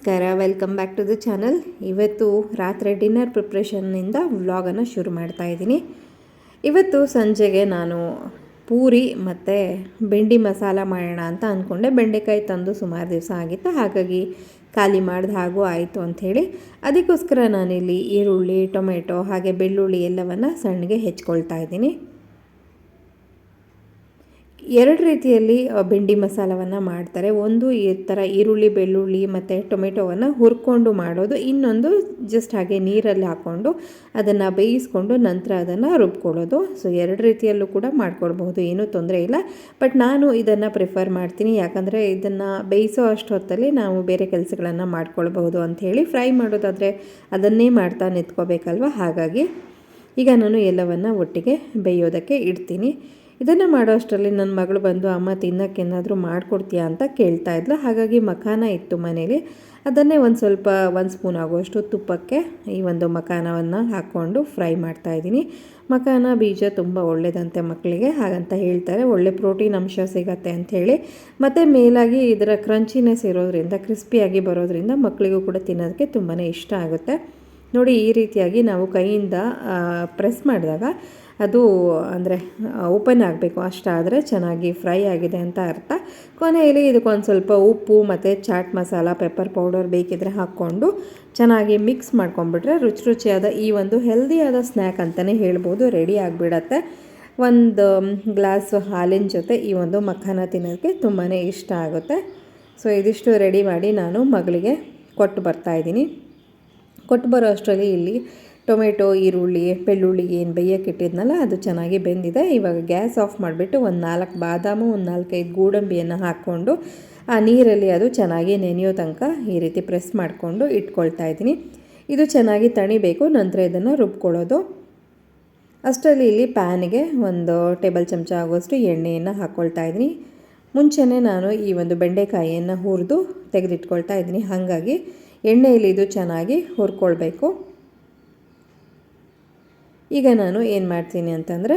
ನಮಸ್ಕಾರ welcome back to the channel ಇವತ್ತು ರಾತ್ರಿ ಡಿನ್ನರ್ ಪ್ರಿಪ್ರೇಷನ್ನಿಂದ ವ್ಲಾಗನ್ನು ಶುರು ಮಾಡ್ತಾ ಇದ್ದೀನಿ. ಇವತ್ತು ಸಂಜೆಗೆ ನಾನು ಪೂರಿ ಮತ್ತು ಬೆಂಡಿ ಮಸಾಲ ಮಾಡೋಣ ಅಂತ ಅಂದ್ಕೊಂಡೆ ಬೆಂಡೆಕಾಯಿ ತಂದು ಸುಮಾರು ದಿವಸ ಆಗಿತ್ತು, ಹಾಗಾಗಿ ಖಾಲಿ ಮಾಡಿದ ಹಾಗೂ ಆಯಿತು ಅಂಥೇಳಿ ಅದಕ್ಕೋಸ್ಕರ ನಾನಿಲ್ಲಿ ಈರುಳ್ಳಿ, ಟೊಮೆಟೊ ಹಾಗೆ ಬೆಳ್ಳುಳ್ಳಿ ಎಲ್ಲವನ್ನು ಸಣ್ಣಗೆ ಹೆಚ್ಕೊಳ್ತಾ ಇದ್ದೀನಿ. ಎರಡು ರೀತಿಯಲ್ಲಿ ಬೆಂಡಿ ಮಸಾಲವನ್ನು ಮಾಡ್ತಾರೆ. ಒಂದು ಈ ಥರ ಈರುಳ್ಳಿ, ಬೆಳ್ಳುಳ್ಳಿ ಮತ್ತು ಟೊಮೆಟೊವನ್ನು ಹುರ್ಕೊಂಡು ಮಾಡೋದು. ಇನ್ನೊಂದು ಜಸ್ಟ್ ಹಾಗೆ ನೀರಲ್ಲಿ ಹಾಕ್ಕೊಂಡು ಅದನ್ನು ಬೇಯಿಸ್ಕೊಂಡು ನಂತರ ಅದನ್ನು ರುಬ್ಕೊಳ್ಳೋದು. ಸೊ ಎರಡು ರೀತಿಯಲ್ಲೂ ಕೂಡ ಮಾಡ್ಕೊಳ್ಬಹುದು. ಏನೂ ತೊಂದರೆ ಇಲ್ಲ. ಬಟ್ ನಾನು ಇದನ್ನು ಪ್ರಿಫರ್ ಮಾಡ್ತೀನಿ. ಯಾಕಂದರೆ ಇದನ್ನು ಬೇಯಿಸೋ ಅಷ್ಟು ಹೊತ್ತಲ್ಲಿ ನಾವು ಬೇರೆ ಕೆಲಸಗಳನ್ನು ಮಾಡ್ಕೊಳ್ಬಹುದು ಅಂಥೇಳಿ ಫ್ರೈ ಮಾಡೋದಾದರೆ ಅದನ್ನೇ ಮಾಡ್ತಾ ನಿಂತ್ಕೋಬೇಕಲ್ವ? ಹಾಗಾಗಿ ಈಗ ನಾನು ಎಲ್ಲವನ್ನು ಒಟ್ಟಿಗೆ ಬೇಯೋದಕ್ಕೆ ಇಡ್ತೀನಿ. ಇದನ್ನು ಮಾಡೋ ಅಷ್ಟರಲ್ಲಿ ನನ್ನ ಮಗಳು ಬಂದು, ಅಮ್ಮ ತಿನ್ನೋಕ್ಕೇನಾದರೂ ಮಾಡಿಕೊಡ್ತೀಯಾ? ಅಂತ ಕೇಳ್ತಾ ಇದ್ಲು. ಹಾಗಾಗಿ ಮಖಾನ ಇತ್ತು ಮನೇಲಿ. ಅದನ್ನೇ ಒಂದು ಸ್ವಲ್ಪ, ಒಂದು ಸ್ಪೂನ್ ಆಗುವಷ್ಟು ತುಪ್ಪಕ್ಕೆ ಈ ಒಂದು ಮಖಾನವನ್ನು ಹಾಕ್ಕೊಂಡು ಫ್ರೈ ಮಾಡ್ತಾ ಇದ್ದೀನಿ. ಮಖಾನ ಬೀಜ ತುಂಬ ಒಳ್ಳೆಯದಂತೆ ಮಕ್ಕಳಿಗೆ, ಹಾಗಂತ ಹೇಳ್ತಾರೆ. ಒಳ್ಳೆ ಪ್ರೋಟೀನ್ ಅಂಶ ಸಿಗತ್ತೆ ಅಂಥೇಳಿ ಮತ್ತು ಮೇಲಾಗಿ ಇದರ ಕ್ರಂಚಿನೆಸ್ ಇರೋದ್ರಿಂದ, ಕ್ರಿಸ್ಪಿಯಾಗಿ ಬರೋದ್ರಿಂದ ಮಕ್ಕಳಿಗೂ ಕೂಡ ತಿನ್ನೋದಕ್ಕೆ ತುಂಬಾ ಇಷ್ಟ ಆಗುತ್ತೆ. ನೋಡಿ, ಈ ರೀತಿಯಾಗಿ ನಾವು ಕೈಯಿಂದ ಪ್ರೆಸ್ ಮಾಡಿದಾಗ ಅದು ಅಂದರೆ ಓಪನ್ ಆಗಬೇಕು. ಅಷ್ಟಾದರೆ ಚೆನ್ನಾಗಿ ಫ್ರೈ ಆಗಿದೆ ಅಂತ ಅರ್ಥ. ಕೊನೆಯಲ್ಲಿ ಇದಕ್ಕೊಂದು ಸ್ವಲ್ಪ ಉಪ್ಪು ಮತ್ತು ಚಾಟ್ ಮಸಾಲ, ಪೆಪ್ಪರ್ ಪೌಡರ್ ಬೇಕಿದ್ರೆ ಹಾಕ್ಕೊಂಡು ಚೆನ್ನಾಗಿ ಮಿಕ್ಸ್ ಮಾಡ್ಕೊಂಡ್ಬಿಟ್ರೆ ರುಚಿ ರುಚಿಯಾದ ಈ ಒಂದು ಹೆಲ್ದಿಯಾದ ಸ್ನ್ಯಾಕ್ ಅಂತಲೇ ಹೇಳ್ಬೋದು. ರೆಡಿ ಆಗಿಬಿಡತ್ತೆ. ಒಂದು ಗ್ಲಾಸ್ ಹಾಲಿನ ಜೊತೆ ಈ ಒಂದು ಮಖಾನ ತಿನ್ನೋಕ್ಕೆ ತುಂಬಾ ಇಷ್ಟ ಆಗುತ್ತೆ. ಸೊ, ಇದಿಷ್ಟು ರೆಡಿ ಮಾಡಿ ನಾನು ಮಗಳಿಗೆ ಕೊಟ್ಟು ಬರ್ತಾಯಿದ್ದೀನಿ ಕೊಟ್ಟು ಬರೋ ಅಷ್ಟರಲ್ಲಿ ಇಲ್ಲಿ ಟೊಮೆಟೊ, ಈರುಳ್ಳಿ, ಬೆಳ್ಳುಳ್ಳಿ, ಏನು ಬೇಯಕ್ಕಿಟ್ಟಿದ್ನಲ್ಲ ಅದು ಚೆನ್ನಾಗಿ ಬೆಂದಿದೆ. ಇವಾಗ ಗ್ಯಾಸ್ ಆಫ್ ಮಾಡಿಬಿಟ್ಟು ಒಂದು ನಾಲ್ಕು ಬಾದಾಮು, ಒಂದು ನಾಲ್ಕೈದು ಗೋಡಂಬಿಯನ್ನು ಹಾಕ್ಕೊಂಡು ಆ ನೀರಲ್ಲಿ ಅದು ಚೆನ್ನಾಗಿ ನೆನೆಯೋ ತನಕ ಈ ರೀತಿ ಪ್ರೆಸ್ ಮಾಡಿಕೊಂಡು ಇಟ್ಕೊಳ್ತಾ ಇದ್ದೀನಿ. ಇದು ಚೆನ್ನಾಗಿ ತಣಿಬೇಕು, ನಂತರ ಇದನ್ನು ರುಬ್ಕೊಳ್ಳೋದು. ಅಷ್ಟರಲ್ಲಿ ಇಲ್ಲಿ ಪ್ಯಾನ್ಗೆ ಒಂದು ಟೇಬಲ್ ಚಮಚ ಆಗುವಷ್ಟು ಎಣ್ಣೆಯನ್ನು ಹಾಕ್ಕೊಳ್ತಾ ಇದ್ದೀನಿ. ಮುಂಚೆನೇ ನಾನು ಈ ಒಂದು ಬೆಂಡೆಕಾಯಿಯನ್ನು ಹುರಿದು ತೆಗೆದಿಟ್ಕೊಳ್ತಾ ಇದ್ದೀನಿ. ಹಾಗಾಗಿ ಎಣ್ಣೆಯಲ್ಲಿ ಇದು ಚೆನ್ನಾಗಿ ಹುರ್ಕೊಳ್ಬೇಕು. ಈಗ ನಾನು ಏನು ಮಾಡ್ತೀನಿ ಅಂತಂದರೆ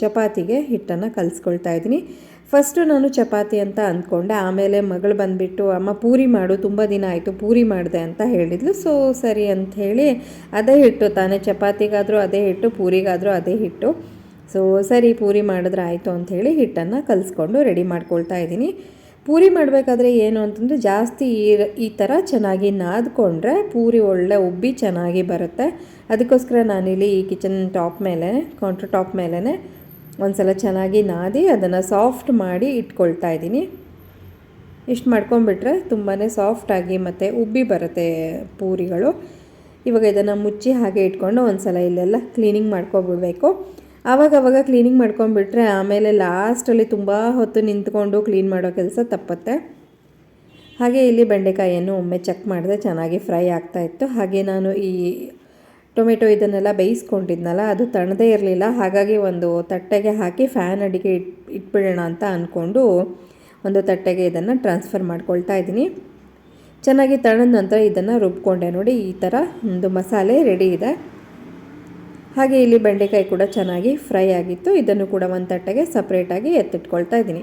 ಚಪಾತಿಗೆ ಹಿಟ್ಟನ್ನು ಕಲಿಸ್ಕೊಳ್ತಾ ಇದ್ದೀನಿ. ಫಸ್ಟು ನಾನು ಚಪಾತಿ ಅಂತ ಅಂದ್ಕೊಂಡೆ, ಆಮೇಲೆ ಮಗಳು ಬಂದುಬಿಟ್ಟು, ಅಮ್ಮ, ಪೂರಿ ಮಾಡು, ತುಂಬ ದಿನ ಆಯಿತು, ಪೂರಿ ಮಾಡಿದೆ ಅಂತ ಹೇಳಿದ್ಲು. ಸೊ ಸರಿ ಅಂತ ಹೇಳಿ, ಅದೇ ಹಿಟ್ಟು ತಾನೇ, ಚಪಾತಿಗಾದರೂ ಅದೇ ಹಿಟ್ಟು, ಪೂರಿಗಾದರೂ ಅದೇ ಹಿಟ್ಟು. ಸೊ ಸರಿ, ಪೂರಿ ಮಾಡಿದ್ರೆ ಆಯಿತು ಅಂಥೇಳಿ ಹಿಟ್ಟನ್ನು ಕಲಿಸ್ಕೊಂಡು ರೆಡಿ ಮಾಡ್ಕೊಳ್ತಾ ಇದ್ದೀನಿ. ಪೂರಿ ಮಾಡಬೇಕಾದ್ರೆ ಏನು ಅಂತಂದರೆ ಜಾಸ್ತಿ ಈ ಥರ ಚೆನ್ನಾಗಿ ನಾದ್ಕೊಂಡ್ರೆ ಪೂರಿ ಒಳ್ಳೆ ಉಬ್ಬಿ ಚೆನ್ನಾಗಿ ಬರುತ್ತೆ. ಅದಕ್ಕೋಸ್ಕರ ನಾನಿಲ್ಲಿ ಈ ಕಿಚನ್ ಟಾಪ್ ಮೇಲೆ, ಕೌಂಟರ್ ಟಾಪ್ ಮೇಲೇ ಒಂದು ಸಲ ಚೆನ್ನಾಗಿ ನಾದಿ ಅದನ್ನು ಸಾಫ್ಟ್ ಮಾಡಿ ಇಟ್ಕೊಳ್ತಾ ಇದ್ದೀನಿ. ಇಷ್ಟು ಮಾಡ್ಕೊಂಬಿಟ್ರೆ ತುಂಬಾ ಸಾಫ್ಟಾಗಿ ಮತ್ತು ಉಬ್ಬಿ ಬರುತ್ತೆ ಪೂರಿಗಳು. ಇವಾಗ ಇದನ್ನು ಮುಚ್ಚಿ ಹಾಗೆ ಇಟ್ಕೊಂಡು ಒಂದು ಸಲ ಇಲ್ಲೆಲ್ಲ ಕ್ಲೀನಿಂಗ್ ಮಾಡ್ಕೊಬಿಡ್ಬೇಕು. ಆವಾಗ ಅವಾಗ ಕ್ಲೀನಿಂಗ್ ಮಾಡ್ಕೊಂಡ್ಬಿಟ್ರೆ ಆಮೇಲೆ ಲಾಸ್ಟಲ್ಲಿ ತುಂಬ ಹೊತ್ತು ನಿಂತ್ಕೊಂಡು ಕ್ಲೀನ್ ಮಾಡೋ ಕೆಲಸ ತಪ್ಪತ್ತೆ. ಹಾಗೆ ಇಲ್ಲಿ ಬೆಂಡೆಕಾಯಿಯನ್ನು ಒಮ್ಮೆ ಚೆಕ್ ಮಾಡಿದೆ ಚೆನ್ನಾಗಿ ಫ್ರೈ ಆಗ್ತಾಯಿತ್ತು ಹಾಗೆ ನಾನು ಈ ಟೊಮೆಟೊ ಇದನ್ನೆಲ್ಲ ಬೇಯಿಸ್ಕೊಂಡಿದ್ನಲ್ಲ, ಅದು ತಣ್ಣದೇ ಇರಲಿಲ್ಲ. ಹಾಗಾಗಿ ಒಂದು ತಟ್ಟೆಗೆ ಹಾಕಿ ಫ್ಯಾನ್ ಅಡಿಗೆ ಇಟ್, ಇಟ್ಬಿಡೋಣ ಅಂತ ಅಂದ್ಕೊಂಡು ಒಂದು ತಟ್ಟೆಗೆ ಇದನ್ನು ಟ್ರಾನ್ಸ್ಫರ್ ಮಾಡ್ಕೊಳ್ತಾ ಇದ್ದೀನಿ. ಚೆನ್ನಾಗಿ ತಣ್ಣದ ನಂತರ ಇದನ್ನು ರುಬ್ಕೊಂಡೆ ನೋಡಿ, ಈ ಥರ ಒಂದು ಮಸಾಲೆ ರೆಡಿ ಇದೆ. ಹಾಗೆ ಇಲ್ಲಿ ಬೆಂಡೆಕಾಯಿ ಕೂಡ ಚೆನ್ನಾಗಿ ಫ್ರೈ ಆಗಿತ್ತು. ಇದನ್ನು ಕೂಡ ಒಂದು ತಟ್ಟೆಗೆ ಸಪ್ರೇಟಾಗಿ ಎತ್ತಿಟ್ಕೊಳ್ತಾ ಇದ್ದೀನಿ.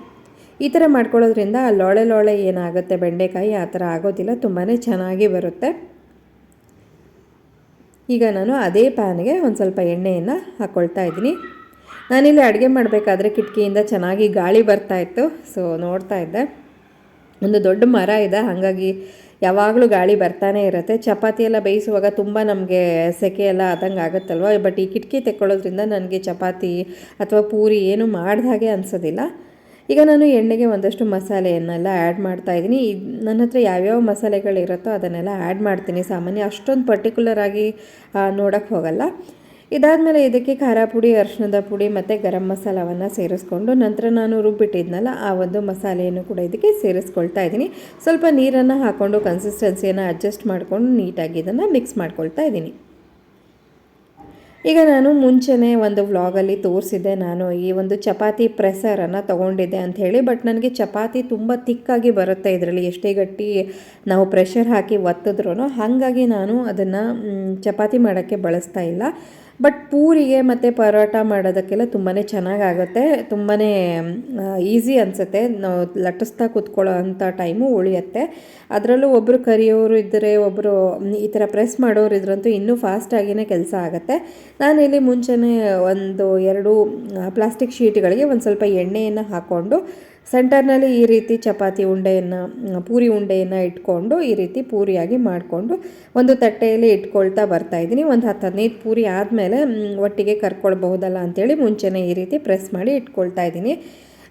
ಈ ಥರ ಮಾಡ್ಕೊಳ್ಳೋದ್ರಿಂದ ಲೋಳೆ ಲೋಳೆ ಏನಾಗುತ್ತೆ ಬೆಂಡೆಕಾಯಿ, ಆ ಥರ ಆಗೋದಿಲ್ಲ ತುಂಬಾ ಚೆನ್ನಾಗಿ ಬರುತ್ತೆ. ಈಗ ನಾನು ಅದೇ ಪ್ಯಾನ್ಗೆ ಒಂದು ಸ್ವಲ್ಪ ಎಣ್ಣೆಯನ್ನು ಹಾಕ್ಕೊಳ್ತಾ ಇದ್ದೀನಿ. ನಾನಿಲ್ಲಿ ಅಡುಗೆ ಮಾಡಬೇಕಾದ್ರೆ ಕಿಟಕಿಯಿಂದ ಚೆನ್ನಾಗಿ ಗಾಳಿ ಬರ್ತಾ ಇತ್ತು, ಸೊ ನೋಡ್ತಾ ಇದ್ದೆ. ಒಂದು ದೊಡ್ಡ ಮರ ಇದೆ, ಹಾಗಾಗಿ ಯಾವಾಗಲೂ ಗಾಳಿ ಬರ್ತಾನೆ ಇರುತ್ತೆ. ಚಪಾತಿ ಎಲ್ಲ ಬೇಯಿಸುವಾಗ ತುಂಬ ನಮಗೆ ಸೆಕೆ ಎಲ್ಲ ಆದಂಗೆ ಆಗುತ್ತಲ್ವ? ಬಟ್ ಈ ಕಿಟಕಿ ತೆಕ್ಕೊಳ್ಳೋದ್ರಿಂದ ನನಗೆ ಚಪಾತಿ ಅಥವಾ ಪೂರಿ ಏನು ಮಾಡಿದ ಹಾಗೆ ಅನಿಸೋದಿಲ್ಲ. ಈಗ ನಾನು ಎಣ್ಣೆಗೆ ಒಂದಷ್ಟು ಮಸಾಲೆಯನ್ನೆಲ್ಲ ಆ್ಯಡ್ ಮಾಡ್ತಾ ಇದ್ದೀನಿ. ನನ್ನ ಹತ್ರ ಯಾವ್ಯಾವ ಮಸಾಲೆಗಳಿರುತ್ತೋ ಅದನ್ನೆಲ್ಲ ಆ್ಯಡ್ ಮಾಡ್ತೀನಿ. ಸಾಮಾನ್ಯ ಅಷ್ಟೊಂದು ಪರ್ಟಿಕ್ಯುಲರ್ ಆಗಿ ನೋಡೋಕ್ಕೆ ಹೋಗಲ್ಲ. ಇದಾದಮೇಲೆ ಇದಕ್ಕೆ ಖಾರ ಪುಡಿ, ಅರಿಶಿಣದ ಪುಡಿ ಮತ್ತು ಗರಂ ಮಸಾಲವನ್ನು ಸೇರಿಸ್ಕೊಂಡು ನಂತರ ನಾನು ರುಬ್ಬಿಟ್ಟಿದ್ನಲ್ಲ ಆ ಒಂದು ಮಸಾಲೆಯನ್ನು ಕೂಡ ಇದಕ್ಕೆ ಸೇರಿಸ್ಕೊಳ್ತಾ ಇದ್ದೀನಿ. ಸ್ವಲ್ಪ ನೀರನ್ನು ಹಾಕ್ಕೊಂಡು ಕನ್ಸಿಸ್ಟೆನ್ಸಿಯನ್ನು ಅಡ್ಜಸ್ಟ್ ಮಾಡಿಕೊಂಡು ನೀಟಾಗಿ ಇದನ್ನು ಮಿಕ್ಸ್ ಮಾಡ್ಕೊಳ್ತಾ ಇದ್ದೀನಿ. ಈಗ ನಾನು ಮುಂಚೆನೇ ಒಂದು ವ್ಲಾಗಲ್ಲಿ ತೋರಿಸಿದ್ದೆ. ನಾನು ಈ ಒಂದು ಚಪಾತಿ ಪ್ರೆಸರನ್ನು ತೊಗೊಂಡಿದ್ದೆ ಅಂತ ಹೇಳಿ ಬಟ್ ನನಗೆ ಚಪಾತಿ ತುಂಬ ತಿಕ್ಕಾಗಿ ಬರುತ್ತೆ ಇದರಲ್ಲಿ. ಎಷ್ಟೇ ಗಟ್ಟಿ ನಾವು ಪ್ರೆಷರ್ ಹಾಕಿ ಒತ್ತಿದ್ರೂ ಹಾಗಾಗಿ ನಾನು ಅದನ್ನು ಚಪಾತಿ ಮಾಡೋಕ್ಕೆ ಬಳಸ್ತಾ ಇಲ್ಲ. ಬಟ್ ಪೂರಿಗೆ ಮತ್ತು ಪರೋಟ ಮಾಡೋದಕ್ಕೆಲ್ಲ ತುಂಬಾ ಚೆನ್ನಾಗಾಗುತ್ತೆ. ತುಂಬಾ ಈಸಿ ಅನಿಸುತ್ತೆ. ನಾವು ಲಟ್ಟಿಸ್ತಾ ಕೂತ್ಕೊಳ್ಳೋ ಅಂಥ ಟೈಮು ಉಳಿಯುತ್ತೆ. ಅದರಲ್ಲೂ ಒಬ್ಬರು ಕರಿಯೋರು ಇದ್ದರೆ ಒಬ್ಬರು ಈ ಥರ ಪ್ರೆಸ್ ಮಾಡೋರು ಇದ್ರಂತೂ ಇನ್ನೂ ಫಾಸ್ಟಾಗಿಯೇ ಕೆಲಸ ಆಗುತ್ತೆ. ನಾನಿಲ್ಲಿ ಮುಂಚೆನೇ ಒಂದು ಎರಡು ಪ್ಲಾಸ್ಟಿಕ್ ಶೀಟ್ಗಳಿಗೆ ಒಂದು ಸ್ವಲ್ಪ ಎಣ್ಣೆಯನ್ನು ಹಾಕ್ಕೊಂಡು ಸೆಂಟರ್ನಲ್ಲಿ ಈ ರೀತಿ ಚಪಾತಿ ಉಂಡೆಯನ್ನು, ಪೂರಿ ಉಂಡೆಯನ್ನು ಇಟ್ಕೊಂಡು ಈ ರೀತಿ ಪೂರಿಯಾಗಿ ಮಾಡಿಕೊಂಡು ಒಂದು ತಟ್ಟೆಯಲ್ಲಿ ಇಟ್ಕೊಳ್ತಾ ಬರ್ತಾ ಇದ್ದೀನಿ. ಒಂದು ಹತ್ತು ಹದಿನೈದು ಪೂರಿ ಆದಮೇಲೆ ಒಟ್ಟಿಗೆ ಕರ್ಕೊಳ್ಬಹುದಲ್ಲ ಅಂಥೇಳಿ ಮುಂಚೆನೇ ಈ ರೀತಿ ಪ್ರೆಸ್ ಮಾಡಿ ಇಟ್ಕೊಳ್ತಾ ಇದ್ದೀನಿ.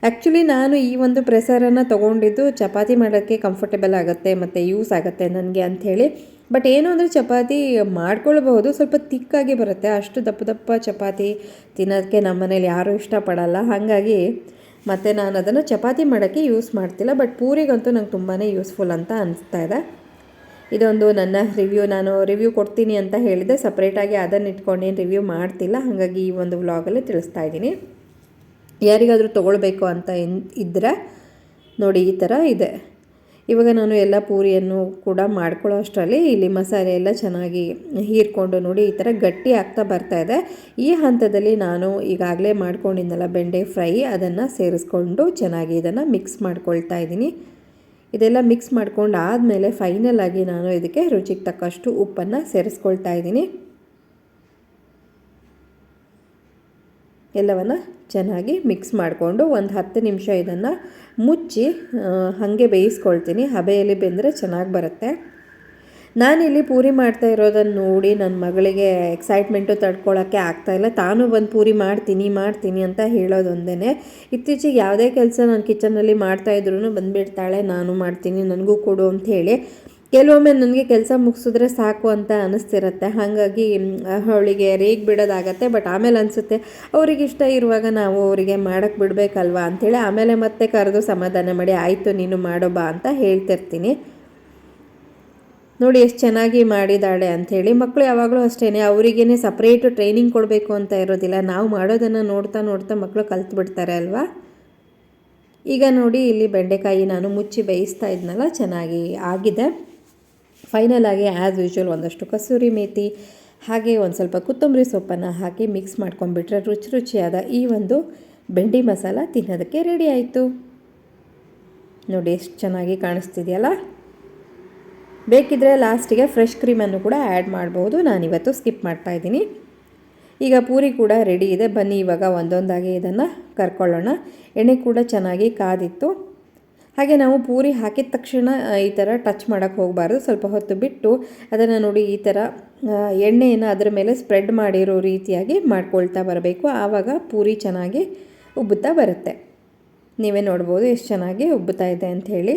ಆ್ಯಕ್ಚುಲಿ ನಾನು ಈ ಒಂದು ಪ್ರೆಸರನ್ನು ತೊಗೊಂಡಿದ್ದು ಚಪಾತಿ ಮಾಡೋಕ್ಕೆ ಕಂಫರ್ಟೇಬಲ್ ಆಗುತ್ತೆ ಮತ್ತು ಯೂಸ್ ಆಗುತ್ತೆ ನನಗೆ ಅಂಥೇಳಿ. ಬಟ್ ಏನು ಅಂದರೆ ಚಪಾತಿ ಮಾಡ್ಕೊಳ್ಬಹುದು, ಸ್ವಲ್ಪ ತಿಕ್ಕಾಗಿ ಬರುತ್ತೆ. ಅಷ್ಟು ದಪ್ಪ ದಪ್ಪ ಚಪಾತಿ ತಿನ್ನೋದಕ್ಕೆ ನಮ್ಮ ಮನೇಲಿ ಯಾರೂ ಇಷ್ಟಪಡಲ್ಲ. ಹಾಗಾಗಿ ಮತ್ತು ನಾನು ಅದನ್ನು ಚಪಾತಿ ಮಾಡೋಕ್ಕೆ ಯೂಸ್ ಮಾಡ್ತಿಲ್ಲ ಬಟ್ ಪೂರಿಗಂತೂ ನಂಗೆ ತುಂಬಾ ಯೂಸ್ಫುಲ್ ಅಂತ ಅನಿಸ್ತಾ ಇದೆ. ಇದೊಂದು ನನ್ನ ರಿವ್ಯೂ ನಾನು ರಿವ್ಯೂ ಕೊಡ್ತೀನಿ ಅಂತ ಹೇಳಿದೆ. ಸಪ್ರೇಟಾಗಿ ಅದನ್ನು ಇಟ್ಕೊಂಡೇನು ರಿವ್ಯೂ ಮಾಡ್ತಿಲ್ಲ. ಹಾಗಾಗಿ ಈ ಒಂದು ವ್ಲಾಗಲ್ಲಿ ತಿಳಿಸ್ತಾ ಇದ್ದೀನಿ. ಯಾರಿಗಾದರೂ ತೊಗೊಳ್ಬೇಕು ಅಂತ ಇದ್ದರೆ ನೋಡಿ, ಈ ಥರ ಇದೆ. ಇವಾಗ ನಾನು ಎಲ್ಲ ಪೂರಿಯನ್ನು ಕೂಡ ಮಾಡ್ಕೊಳ್ಳೋ ಅಷ್ಟರಲ್ಲಿ ಇಲ್ಲಿ ಮಸಾಲೆ ಎಲ್ಲ ಚೆನ್ನಾಗಿ ಹೀರ್ಕೊಂಡು ನೋಡಿ ಈ ಥರ ಗಟ್ಟಿ ಆಗ್ತಾ ಬರ್ತಾ ಇದೆ. ಈ ಹಂತದಲ್ಲಿ ನಾನು ಈಗಾಗಲೇ ಮಾಡ್ಕೊಂಡಿದ್ದಲ್ಲ ಬೆಂಡೆ ಫ್ರೈ, ಅದನ್ನು ಸೇರಿಸ್ಕೊಂಡು ಚೆನ್ನಾಗಿ ಇದನ್ನು ಮಿಕ್ಸ್ ಮಾಡ್ಕೊಳ್ತಾ ಇದ್ದೀನಿ. ಇದೆಲ್ಲ ಮಿಕ್ಸ್ ಮಾಡ್ಕೊಂಡು ಆದಮೇಲೆ ಫೈನಲ್ ಆಗಿ ನಾನು ಇದಕ್ಕೆ ರುಚಿಗೆ ತಕ್ಕಷ್ಟು ಉಪ್ಪನ್ನು ಸೇರಿಸ್ಕೊಳ್ತಾ ಇದ್ದೀನಿ. ಎಲ್ಲವನ್ನು ಚೆನ್ನಾಗಿ ಮಿಕ್ಸ್ ಮಾಡಿಕೊಂಡು ಒಂದು ಹತ್ತು ನಿಮಿಷ ಇದನ್ನು ಮುಚ್ಚಿ ಹಾಗೆ ಬೇಯಿಸ್ಕೊಳ್ತೀನಿ. ಹಬೆಯಲ್ಲಿ ಬೆಂದರೆ ಚೆನ್ನಾಗಿ ಬರುತ್ತೆ. ನಾನಿಲ್ಲಿ ಪೂರಿ ಮಾಡ್ತಾ ಇರೋದನ್ನು ನೋಡಿ ನನ್ನ ಮಗಳಿಗೆ ಎಕ್ಸೈಟ್ಮೆಂಟು ತಡ್ಕೊಳ್ಳೋಕ್ಕೆ ಆಗ್ತಾಯಿಲ್ಲ ತಾನು ಬಂದು ಪೂರಿ ಮಾಡ್ತೀನಿ ಮಾಡ್ತೀನಿ ಅಂತ ಹೇಳೋದೊಂದೇ ಇತ್ತೀಚೆಗೆ ಯಾವುದೇ ಕೆಲಸ ನಾನು ಕಿಚನಲ್ಲಿ ಮಾಡ್ತಾಯಿದ್ರು ಬಂದುಬಿಡ್ತಾಳೆ. ನಾನು ಮಾಡ್ತೀನಿ, ನನಗೂ ಕೊಡು ಅಂತ ಹೇಳಿ. ಕೆಲವೊಮ್ಮೆ ನನಗೆ ಕೆಲಸ ಮುಗಿಸಿದ್ರೆ ಸಾಕು ಅಂತ ಅನಿಸ್ತಿರುತ್ತೆ. ಹಾಗಾಗಿ ಅವಳಿಗೆ ರೇಗ್ ಬಿಡೋದಾಗತ್ತೆ, ಬಟ್ ಆಮೇಲೆ ಅನಿಸುತ್ತೆ, ಅವ್ರಿಗೆ ಇಷ್ಟ ಇರುವಾಗ ನಾವು ಅವರಿಗೆ ಮಾಡೋಕ್ಕೆ ಬಿಡಬೇಕಲ್ವಾ? ಅಂಥೇಳಿ ಆಮೇಲೆ ಮತ್ತೆ ಕರೆದು ಸಮಾಧಾನ ಮಾಡಿ, ಆಯಿತು, ನೀನು ಮಾಡೋ ಬಾ ಅಂತ ಹೇಳ್ತಿರ್ತೀನಿ. ನೋಡಿ, ಎಷ್ಟು ಚೆನ್ನಾಗಿ ಮಾಡಿದ್ದಾಳೆ ಅಂಥೇಳಿ ಮಕ್ಕಳು ಯಾವಾಗಲೂ ಅಷ್ಟೇ ಅವರಿಗೇನೆ ಸಪ್ರೇಟು ಟ್ರೈನಿಂಗ್ ಕೊಡಬೇಕು ಅಂತ ಇರೋದಿಲ್ಲ. ನಾವು ಮಾಡೋದನ್ನು ನೋಡ್ತಾ ನೋಡ್ತಾ ಮಕ್ಕಳು ಕಲ್ತು ಬಿಡ್ತಾರೆ ಅಲ್ವಾ? ಈಗ ನೋಡಿ, ಇಲ್ಲಿ ಬೆಂಡೆಕಾಯಿ ನಾನು ಮುಚ್ಚಿ ಬೇಯಿಸ್ತಾ ಇದ್ನಲ್ಲ, ಚೆನ್ನಾಗಿ ಆಗಿದೆ. ಫೈನಲ್ ಆಗಿ ಆ್ಯಸ್ ಯೂಶ್ವಲ್ ಒಂದಷ್ಟು ಕಸೂರಿ ಮೇಥಿ ಹಾಗೆ ಒಂದು ಸ್ವಲ್ಪ ಕೊತ್ತಂಬರಿ ಸೊಪ್ಪನ್ನು ಹಾಕಿ ಮಿಕ್ಸ್ ಮಾಡ್ಕೊಂಡ್ಬಿಟ್ರೆ ರುಚಿ ರುಚಿಯಾದ ಈ ಒಂದು ಬೆಂಡಿ ಮಸಾಲ ತಿನ್ನೋದಕ್ಕೆ ರೆಡಿ ಆಯಿತು. ನೋಡಿ, ಎಷ್ಟು ಚೆನ್ನಾಗಿ ಕಾಣಿಸ್ತಿದೆಯಲ್ಲ? ಬೇಕಿದ್ದರೆ ಲಾಸ್ಟಿಗೆ ಫ್ರೆಶ್ ಕ್ರೀಮನ್ನು ಕೂಡ ಆ್ಯಡ್ ಮಾಡ್ಬೋದು. ನಾನಿವತ್ತು ಸ್ಕಿಪ್ ಮಾಡ್ತಾಯಿದ್ದೀನಿ ಈಗ ಪೂರಿ ಕೂಡ ರೆಡಿ ಇದೆ. ಬನ್ನಿ, ಇವಾಗ ಒಂದೊಂದಾಗಿ ಇದನ್ನು ಕರ್ಕೊಳ್ಳೋಣ. ಎಣ್ಣೆ ಕೂಡ ಚೆನ್ನಾಗಿ ಕಾದಿತ್ತು. ಹಾಗೆ ನಾವು ಪೂರಿ ಹಾಕಿದ ತಕ್ಷಣ ಈ ಥರ ಟಚ್ ಮಾಡೋಕ್ಕೆ ಹೋಗಬಾರ್ದು. ಸ್ವಲ್ಪ ಹೊತ್ತು ಬಿಟ್ಟು ಅದನ್ನು ನೋಡಿ ಈ ಥರ ಎಣ್ಣೆಯನ್ನು ಅದರ ಮೇಲೆ ಸ್ಪ್ರೆಡ್ ಮಾಡಿರೋ ರೀತಿಯಾಗಿ ಮಾಡ್ಕೊಳ್ತಾ ಬರಬೇಕು. ಆವಾಗ ಪೂರಿ ಚೆನ್ನಾಗಿ ಉಬ್ಬುತ್ತಾ ಬರುತ್ತೆ. ನೀವೇ ನೋಡ್ಬೋದು ಎಷ್ಟು ಚೆನ್ನಾಗಿ ಉಬ್ಬುತ್ತಾ ಇದೆ ಅಂಥೇಳಿ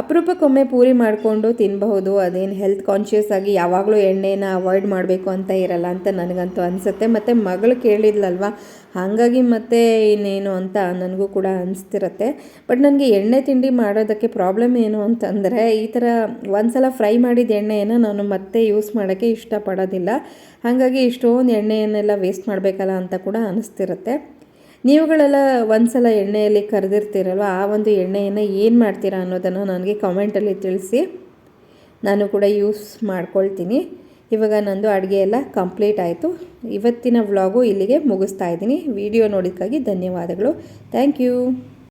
ಅಪರೂಪಕ್ಕೊಮ್ಮೆ ಪೂರಿ ಮಾಡಿಕೊಂಡು ತಿನ್ನಬಹುದು ಅದೇನು ಹೆಲ್ತ್ ಕಾನ್ಷಿಯಸ್ ಆಗಿ ಯಾವಾಗಲೂ ಎಣ್ಣೆನ ಅವಾಯ್ಡ್ ಮಾಡಬೇಕು ಅಂತ ಇರಲ್ಲ ಅಂತ ನನಗಂತೂ ಅನಿಸುತ್ತೆ. ಮತ್ತು ಮಗಳು ಕೇಳಿದ್ಲಲ್ವ, ಹಾಗಾಗಿ ಮತ್ತೆ ಇನ್ನೇನು ಅಂತ ನನಗೂ ಕೂಡ ಅನಿಸ್ತಿರತ್ತೆ. ಬಟ್ ನನಗೆ ಎಣ್ಣೆ ತಿಂಡಿ ಮಾಡೋದಕ್ಕೆ ಪ್ರಾಬ್ಲಮ್ ಏನು ಅಂತಂದರೆ, ಈ ಥರ ಒಂದು ಸಲ ಫ್ರೈ ಮಾಡಿದ ಎಣ್ಣೆಯನ್ನು ನಾನು ಮತ್ತೆ ಯೂಸ್ ಮಾಡೋಕ್ಕೆ ಇಷ್ಟಪಡೋದಿಲ್ಲ. ಹಾಗಾಗಿ ಇಷ್ಟೊಂದು ಎಣ್ಣೆಯನ್ನೆಲ್ಲ ವೇಸ್ಟ್ ಮಾಡಬೇಕಲ್ಲ ಅಂತ ಕೂಡ ಅನಿಸ್ತಿರುತ್ತೆ. ನೀವುಗಳೆಲ್ಲ ಒಂದು ಸಲ ಎಣ್ಣೆಯಲ್ಲಿ ಕರೆದಿರ್ತೀರಲ್ವ, ಆ ಒಂದು ಎಣ್ಣೆಯನ್ನು ಏನು ಮಾಡ್ತೀರಾ ಅನ್ನೋದನ್ನು ನನಗೆ ಕಮೆಂಟಲ್ಲಿ ತಿಳಿಸಿ. ನಾನು ಕೂಡ ಯೂಸ್ ಮಾಡ್ಕೊಳ್ತೀನಿ. ಇವಾಗ ನಂದು ಅಡುಗೆ ಎಲ್ಲ ಕಂಪ್ಲೀಟ್ ಆಯಿತು. ಇವತ್ತಿನ ವ್ಲಾಗು ಇಲ್ಲಿಗೆ ಮುಗಿಸ್ತಾ ಇದ್ದೀನಿ. ವಿಡಿಯೋ ನೋಡಿದ್ದಕ್ಕಾಗಿ ಧನ್ಯವಾದಗಳು. Thank you.